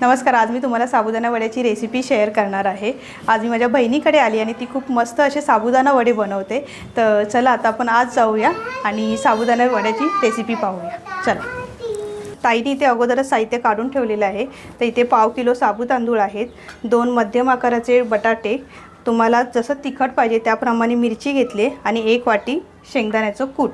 नमस्कार आज मी तुम्हाला साबुदाणा वड्याची रेसिपी शेअर करणार आहे. आज मी माझ्या बहिणीकडे आली आणि ती खूप मस्त असे साबुदाणा वडे बनवते. तर चला आता आपण आज जाऊया आणि साबुदाणा वड्याची रेसिपी पाहूया. चला. ताईने इथे अगोदरच साहित्य काढून ठेवलेलं आहे. तर इथे पाव किलो साबू तांदूळ आहेत दोन मध्यम आकाराचे बटाटे तुम्हाला जसं तिखट पाहिजे त्याप्रमाणे मिरची घेतली आणि एक वाटी शेंगदाण्याचं कूट.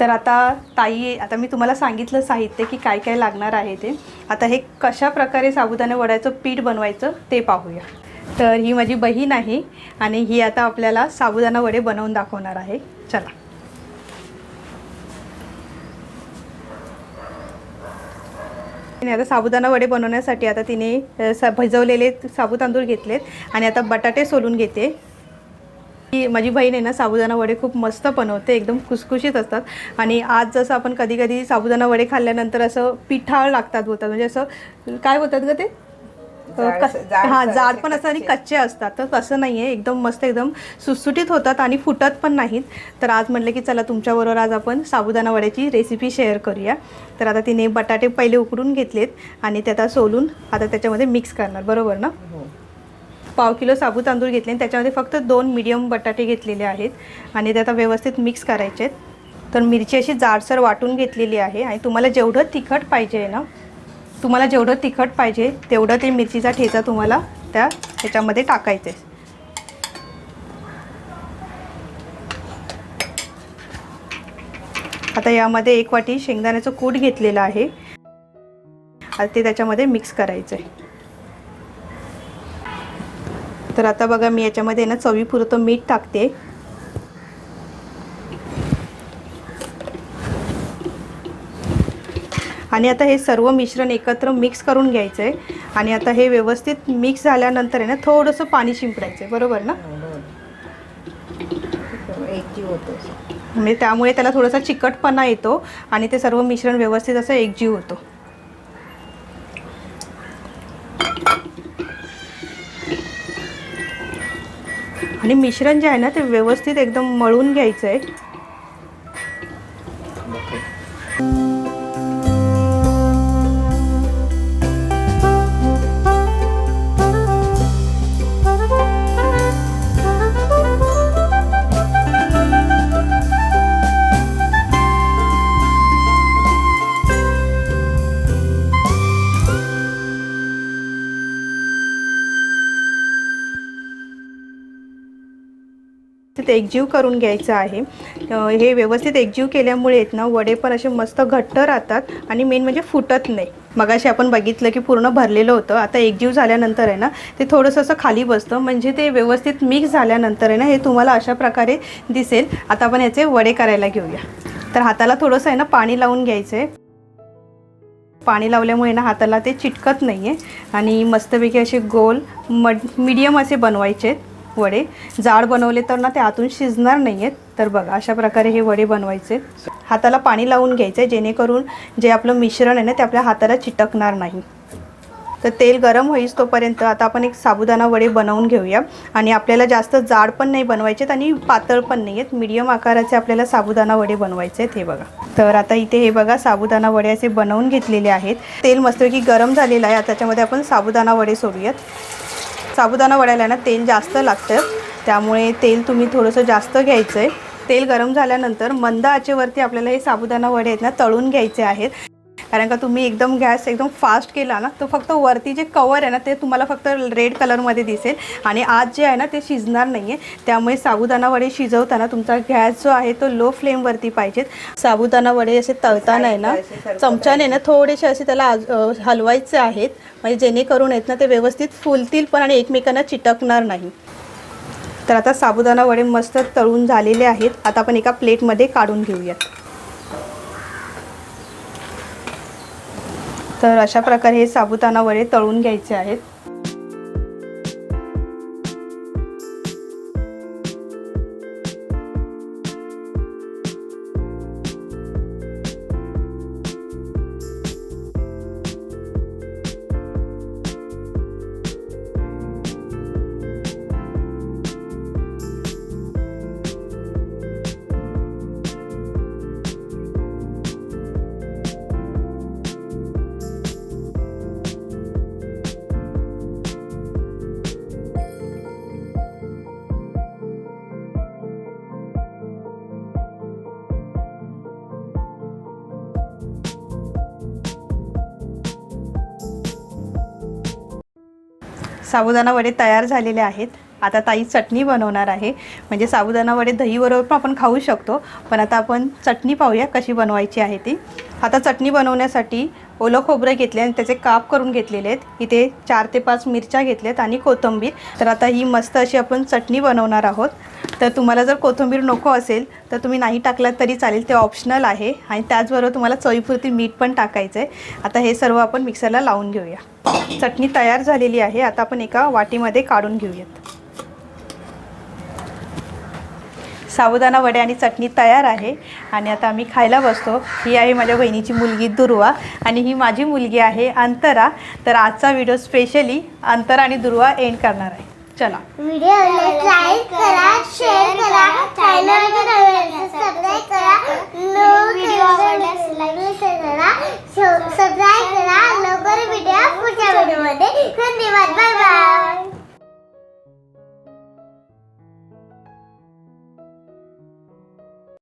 तर आता ताई आता मी तुम्हाला सांगितलं साहित्य की काय काय लागणार आहे ते. आता हे कशा प्रकारे साबुदाणा वड्याचं पीठ बनवायचं ते पाहूया. तर ही माझी बहीण आहे आणि ही आता आपल्याला साबुदाणा वडे बनवून दाखवणार आहे. चला. आणि आता साबुदाणा वडे बनवण्यासाठी आता तिने स भिजवलेले साबू तांदूळ घेतलेत आणि आता बटाटे सोलून घेते. ही माझी बहीण आहे ना साबुदाणा वडे खूप मस्त बनवते एकदम खुसखुशीत असतात. आणि आज जसं आपण कधी कधी साबुदाणा वडे खाल्ल्यानंतर असं पिठाळ लागतात बोलतात. म्हणजे असं काय बोलतात ग ते? हा जाड पण असतात आणि कच्चे. असतात. तर तसं नाही आहे एकदम मस्त एकदम सुटसुटीत होतात आणि फुटत पण नाहीत. तर आज म्हटलं की चला तुमच्याबरोबर आज आपण साबुदाणा वड्याची रेसिपी शेअर करूया. तर आता तिने बटाटे पहिले उकडून घेतलेत आणि ते आता सोलून आता त्याच्यामध्ये मिक्स करणार. बरोबर ना? हो. पाव किलो साबू तांदूळ घेतले आणि त्याच्यामध्ये फक्त दोन मिडियम बटाटे घेतलेले आहेत. आणि ते आता व्यवस्थित मिक्स करायचे आहेत. तर मिरची अशी जाडसर वाटून घेतलेली आहे. आणि तुम्हाला जेवढं तिखट पाहिजे आहे ना तुम्हाला जेवढं तिखट पाहिजे तेवढं ते मिरचीचा ठेचा तुम्हाला त्या ह्याच्यामध्ये टाकायचं आहे आता यामध्ये एक वाटी शेंगदाण्याचं कूट घेतलेलं आहे. आता ते त्याच्यामध्ये मिक्स करायचं आहे तर आता बघा मी याच्यामध्ये ना चवीपुरतं मीठ टाकते. आणि आता हे सर्व मिश्रण एकत्र मिक्स करून घ्यायचं आहे आणि आता हे व्यवस्थित मिक्स झाल्यानंतर आहे ना थोडंसं पाणी शिंपडायचं आहे बरोबर ना? एक होतो म्हणजे त्यामुळे त्याला थोडासा चिकटपणा येतो आणि ते सर्व मिश्रण व्यवस्थित असं एकजीव होतो. आणि मिश्रण जे आहे ना ते व्यवस्थित एकदम मळून घ्यायचं आहे व्यवस्थित एकजीव करून घ्यायचं आहे. हे व्यवस्थित एकजीव केल्यामुळे आहेत ना वडे पण असे मस्त घट्ट राहतात आणि मेन म्हणजे फुटत नाही. मगाशी आपण बघितलं की पूर्ण भरलेलं होतं. आता एकजीव झाल्यानंतर आहे ना ते थोडंसं असं खाली बसतं. म्हणजे ते व्यवस्थित मिक्स झाल्यानंतर आहे ना हे तुम्हाला अशा प्रकारे दिसेल. आता आपण याचे वडे करायला घेऊया. तर हाताला थोडंसं आहे ना पाणी लावून घ्यायचं आहे पाणी लावल्यामुळे ना हाताला ते चिटकत नाही आहे आणि मस्तपैकी असे गोल मड मीडियम असे बनवायचे आहेत वडे. जाड बनवले तर ना ते आतून शिजणार नाही आहेत तर बघा अशा प्रकारे हे वडे बनवायचे. हाताला पाणी लावून घ्यायचं आहे जेणेकरून जे आपलं मिश्रण आहे ना ते आपल्या हाताला चिटकणार नाही. तर तेल गरम होईस तोपर्यंत आता आपण एक साबुदाणा वडे बनवून घेऊया. आणि आपल्याला जास्त जाड पण नाही बनवायचे आहेत आणि पातळ पण नाही आहेत मीडियम आकाराचे आपल्याला साबुदाणा वडे बनवायचे आहेत हे बघा. तर आता इथे हे बघा साबुदाणा वडे असे बनवून घेतलेले आहेत. तेल मस्तपैकी गरम झालेलं आहे. त्याच्यामध्ये आपण साबुदाणा वडे सोडूयात. साबुदाणा वड्याला ना तेल जास्त लागतं. त्यामुळे तेल तुम्ही थोडंसं जास्त घ्यायचं आहे तेल गरम झाल्यानंतर मंद आचेवरती आपल्याला हे साबुदाणा वडे आहेत ना तळून घ्यायचे आहेत. कारण का तुम्ही एकदम गॅस एकदम फास्ट केला ना तर फक्त वरती जे कवर आहे ना ते तुम्हाला फक्त रेड कलरमध्ये दिसेल. आणि आज जे आहे ना ते शिजणार नाही आहे त्यामुळे साबुदाणा वडे शिजवताना तुमचा गॅस जो आहे तो लो फ्लेमवरती पाहिजेत. साबुदाणा वडे असे तळताना आहे ना चमच्याने ना थोडेसे असे त्याला हलवायचे आहेत. म्हणजे जेणेकरून आहेत ना ते व्यवस्थित फुलतील पण आणि एकमेकांना चिटकणार नाही. तर आता साबुदाणा वडे मस्त तळून झालेले आहेत. आता आपण एका प्लेटमध्ये काढून घेऊयात. तर अशा प्रकारे हे साबुदाणा वडे तळून घ्यायचे आहेत. साबुदाणा वडे तयार झालेले आहेत. आता ताई चटणी बनवणार आहे. म्हणजे साबुदाणा वडे दहीबरोबर पण आपण खाऊ शकतो. पण आता आपण चटणी पाहूया कशी बनवायची आहे ती. आता चटणी बनवण्यासाठी ओलं खोबरं घेतले आणि त्याचे काप करून घेतलेले आहेत. इथे चार ते पाच मिरच्या घेतल्यात आणि कोथिंबीर. तर आता ही मस्त अशी आपण चटणी बनवणार आहोत. तर तुम्हाला जर कोथिंबीर नको असेल तर तुम्ही नाही टाकलात तरी चालेल. ते ऑप्शनल आहे आणि त्याचबरोबर तुम्हाला चवीपुरती मीठ पण टाकायचं आहे आता हे सर्व आपण मिक्सरला लावून घेऊया. चटणी तयार झालेली आहे. आता आपण एका वाटीमध्ये काढून घेऊयात. साबुदाणा वडे आणि चटणी तयार आहे. आणि आता आम्ही खायला बसतो. ही आहे माझ्या बहिणीची मुलगी दुर्वा आणि ही माझी मुलगी आहे अंतरा. तर आजचा व्हिडिओ स्पेशली अंतरा आणि दुर्वा एंड करणार आहे. चला. व्हिडिओ लाईक करा शेअर करा चॅनल सबस्क्राईब करा व्हिडिओ आवडल्यास लाईक करा सबस्क्राईब करा लवकर व्हिडिओ पुढच्या व्हिडिओमध्ये धन्यवाद. Bye bye